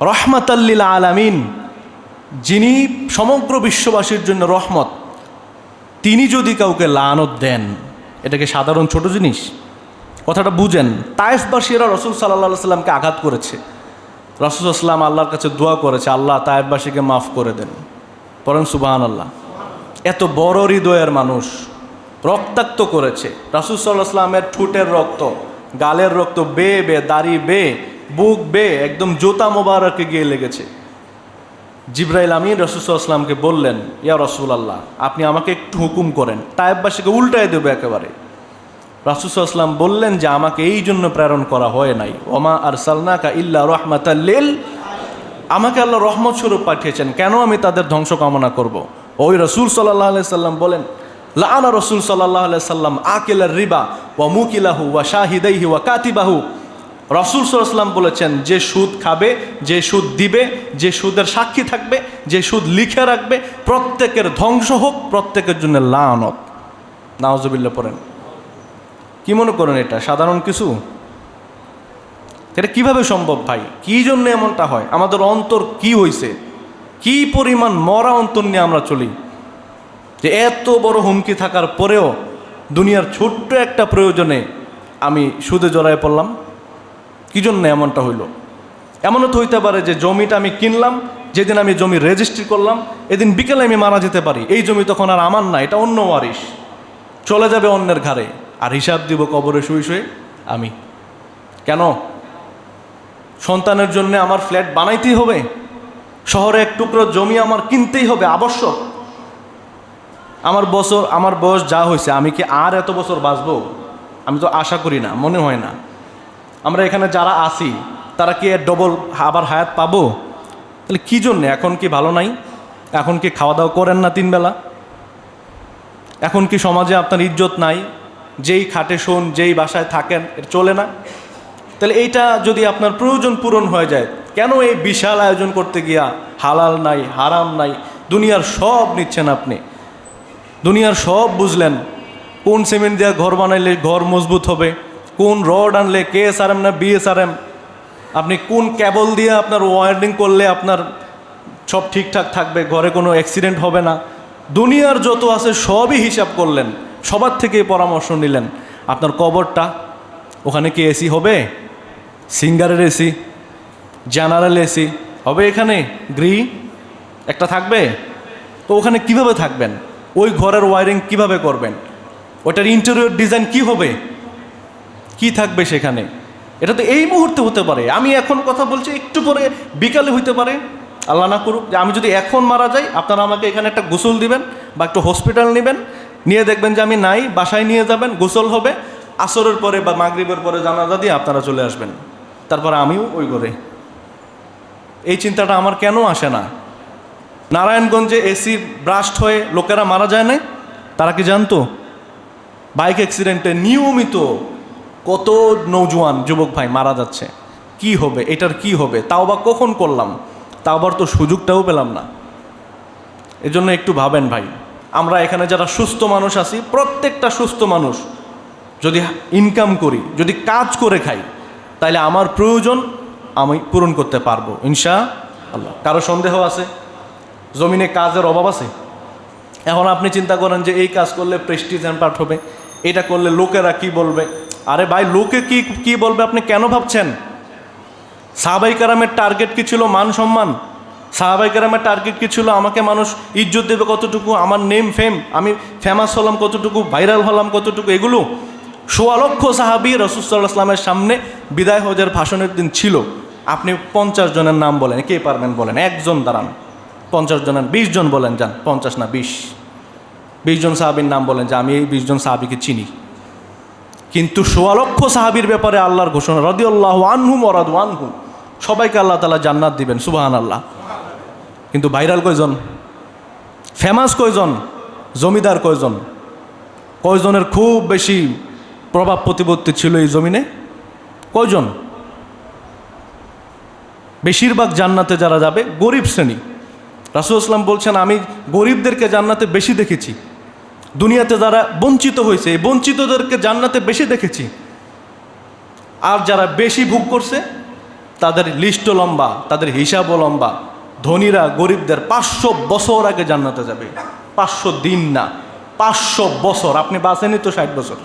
রহমাতাল্লিল আলামিন, যিনি সমগ্র বিশ্ববাসীর জন্য রহমত, তিনি যদি কাউকে লানত দেন এটাকে সাধারণ ছোট জিনিস? কথাটা বুঝেন। তায়েফবাসীরা রসুল সাল্লাহ সাল্লামকে আঘাত করেছে। রসুল আসলাম আল্লাহর কাছে দোয়া করেছে, আল্লাহ তায়েফবাসীকে মাফ করে দেন। পরেন সুবাহান আল্লাহ এত বড় হৃদয়ের মানুষ রক্তাক্ত করেছে। রাসুল সাল্লাহ আসলামের ঠুটের রক্ত, গালের রক্ত বে বে, দাড়ি, বে বুক বে, একদম জোতা মোবারকে গিয়ে লেগেছে। জিব্রাইল আমিন রসুলামকে বললেন, ইয়া রসুল আল্লাহ আপনি আমাকে একটু হুকুম করেন। তায়েববাসীকে উল্টায় দেবে একেবারে। রাসুসাল্লাম বললেন যে, আমাকে এই জন্য প্রেরণ করা হয় নাই। ওমা আর সালনাকা ইল্লা রহমাতাল্লিল আমাকে আল্লাহ রহমত স্বরূপ পাঠিয়েছেন, কেন আমি তাদের ধ্বংস কামনা করব। ওই রসুল সাল্লাহ সাল্লাম বলেন লানা রসুল সাল্লাহ সাল্লাম আকিলার রিবা ওয়া মুকিলাহু ওয়া শাহিদাইহি ওয়া কাতিবাহু। রসুল সাল্লাম বলেছেন, যে সুদ খাবে, যে সুদ দিবে, যে সুদের সাক্ষী থাকবে, যে সুদ লিখে রাখবে, প্রত্যেকের ধ্বংস হোক, প্রত্যেকের জন্য লানত। নাওজবিল্লা পড়েন। কি মনে করেন এটা? সাধারণ কিছু? এটা কীভাবে সম্ভব ভাই? কি জন্য এমনটা হয়? আমাদের অন্তর কি হইছে? কি পরিমাণ মরা অন্তর নিয়ে আমরা চলি? যে এত বড় হুমকি থাকার পরেও দুনিয়ার ছোট্ট একটা প্রয়োজনে আমি সুদে জড়ায় পড়লাম। কি জন্য এমনটা হইল? এমনও তো হইতে পারে যে জমিটা আমি কিনলাম, যেদিন আমি জমি রেজিস্ট্রি করলাম, এদিন বিকেলে আমি মারা যেতে পারি। এই জমি তখন আর আমার না, এটা অন্য ওয়ারিশ। চলে যাবে অন্যের ঘাড়ে। আর হিসাব দিব কবরে শুয়ে শুয়ে আমি। কেন? সন্তানের জন্য আমার ফ্ল্যাট বানাইতেই হবে। শহরে এক টুকরো জমি আমার কিনতেই হবে, আবশ্যক। আমার বছর, আমার বয়স যা হয়েছে, আমি কি আর এত বছর বাঁচবো? আমি তো আশা করি না, মনে হয় না। আমরা এখানে যারা আসি, তারা কি ডবল আবার হায়াত পাবো? তাহলে কী জন্যে? এখন কি ভালো নাই? এখন কি খাওয়া দাওয়া করেন না তিনবেলা? এখন কি সমাজে আপনার ইজ্জত নাই? যেই খাটে শোন, যেই বাসায় থাকেন এটা চলে না? তাহলে এইটা যদি আপনার প্রয়োজন পূরণ হয়ে যায়, কেন এই বিশাল আয়োজন করতে গিয়া হালাল নাই, হারাম নাই, দুনিয়ার সব নিচ্ছেন আপনি? দুনিয়ার সব বুঝলেন, কোন সিমেন্ট দিয়ে ঘর বানাইলে ঘর মজবুত হবে? কোন রড আনলে কে এস আর এম না বিএসআরএম? আপনি কোন ক্যাবল দিয়ে আপনার ওয়ারিং করলে আপনার সব ঠিকঠাক থাকবে, ঘরে কোনো অ্যাক্সিডেন্ট হবে না? দুনিয়ার যত আছে সবই হিসাব করলেন, সবার থেকে পরামর্শ নিলেন। আপনার কবরটা, ওখানে কি এসি হবে? সিঙ্গারের এসি জেনারেল এসি, হবে এখানে? গ্রি একটা থাকবে? তো ওখানে কীভাবে থাকবেন? ওই ঘরের ওয়ারিং কীভাবে করবেন? ওটার ইন্টেরিয়র ডিজাইন কি হবে? কি থাকবে সেখানে? এটা তো এই মুহূর্তে হতে পারে। আমি এখন কথা বলছি, একটু পরে বিকালে হইতে পারে। আল্লাহ না করুক, যে আমি যদি এখন মারা যাই, আপনারা আমাকে এখানে একটা গোসল দিবেন বা একটু হসপিটাল নেবেন। নিয়ে দেখবেন যে আমি নাই, বাসায় নিয়ে যাবেন, গোসল হবে। আসরের পরে বা মাগরিবের পরে জানাজা দিয়ে আপনারা চলে আসবেন। তারপরে আমিও ওই করে এই চিন্তাটা আমার কেন আসে না? নারায়ণগঞ্জে এসি ব্রাস্ট হয়ে লোকেরা মারা যায় না তারা কি জানতো? বাইক অ্যাক্সিডেন্টে নিয়মিত কত নৌজোয়ান যুবক ভাই মারা যাচ্ছে? কি হবে? এটার কি হবে? তাও বা কখন করলাম? তাও আবার তো সুযোগটাও পেলাম না। এজন্য একটু ভাবেন ভাই। আমরা এখানে যারা সুস্থ মানুষ আছি, প্রত্যেকটা সুস্থ মানুষ যদি ইনকাম করি, যদি কাজ করে খাই তাহলে আমার প্রয়োজন আমি পূরণ করতে পারব ইনশা আল্লাহ কারও সন্দেহ আছে? জমিনে কাজের অভাব আছে? এখন আপনি চিন্তা করেন যে এই কাজ করলে প্রেস্টিজ পার্ট হবে, এটা করলে লোকেরা কি বলবে? আরে ভাই, লোকে কি কি বলবে আপনি কেন ভাবছেন? সাহাবাই কারামের টার্গেট কি ছিল মান সম্মান? সাহাবাই কারামের টার্গেট কি ছিল? আমাকে মানুষ ইজ্জত দেবে কতটুকু? আমার নেম ফেম আমি ফেমাস হলাম কতটুকু? ভাইরাল হলাম কতটুকু? এগুলো সোয়া লক্ষ সাহাবি আসলামের সামনে বিদায় হজের ভাষণের দিন ছিল। আপনি পঞ্চাশ জনের নাম বলেন, কে পারবেন বলেন? একজন দাঁড়ান। পঞ্চাশ জনের, বিশ জন বলেন যান, পঞ্চাশ না বিশ। বিশ জন সাহাবির নাম বলেন যে, আমি এই বিশ জন সাহাবিকে চিনি। কিন্তু সোয়া লক্ষ সাহাবির ব্যাপারে আল্লাহর ঘোষণা রদি আল্লাহ আনহুম অরাদ আনহুম। সবাইকে আল্লাহ তালা জান্নাত দিবেন সুবাহান আল্লাহ কিন্তু ভাইরাল কয়জন? ফেমাস কয়জন? জমিদার কয়জন? কয়জনের খুব বেশি প্রভাব প্রতিপত্তি ছিল এই জমিনে? কয়জন? বেশিরভাগ জান্নাতে যারা যাবে, গরিব শ্রেণি। রাসুল ইসলাম বলছেন, আমি গরিবদেরকে জান্নাতে বেশি দেখেছি। দুনিয়াতে যারা বঞ্চিত হয়েছে, এই বঞ্চিতদেরকে জান্নাতে বেশি দেখেছি। আর যারা বেশি ভোগ করছে, তাদের লিস্টও লম্বা, তাদের হিসাবও লম্বা। ধনীরা গরিবদের পাঁচশো বছর আগে জান্নাতে যাবে। পাঁচশো দিন না, পাঁচশো বছর। আপনি বাঁচেনি তো ষাট বছর।